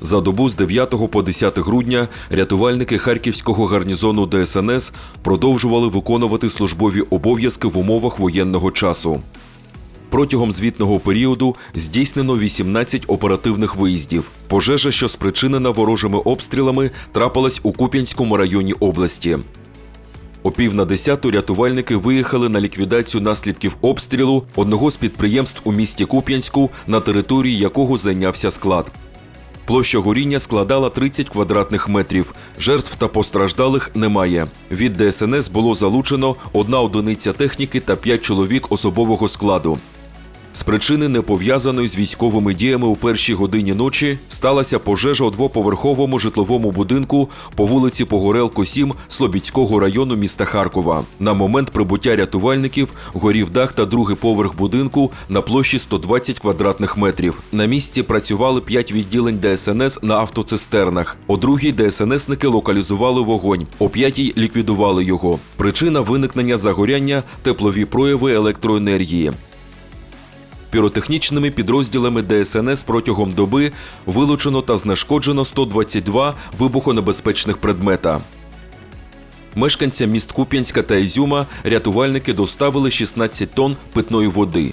За добу з 9 по 10 грудня рятувальники харківського гарнізону ДСНС продовжували виконувати службові обов'язки в умовах воєнного часу. Протягом звітного періоду здійснено 18 оперативних виїздів. Пожежа, що спричинена ворожими обстрілами, трапилась у Куп'янському районі області. О пів на десяту рятувальники виїхали на ліквідацію наслідків обстрілу одного з підприємств у місті Куп'янську, на території якого зайнявся склад. Площа горіння складала 30 квадратних метрів. Жертв та постраждалих немає. Від ДСНС було залучено одна одиниця техніки та п'ять чоловік особового складу. З причини не пов'язаної з військовими діями у першій годині ночі сталася пожежа у двоповерховому житловому будинку по вулиці Погорелко 7 Слобідського району міста Харкова. На момент прибуття рятувальників горів дах та другий поверх будинку на площі 120 квадратних метрів. На місці працювали п'ять відділень ДСНС на автоцистернах. О другій ДСНСники локалізували вогонь. О п'ятій ліквідували його. Причина виникнення загоряння теплові прояви електроенергії. Піротехнічними підрозділами ДСНС протягом доби вилучено та знешкоджено 122 вибухонебезпечних предмета. Мешканцям міст Куп'янська та Ізюма рятувальники доставили 16 тонн питної води.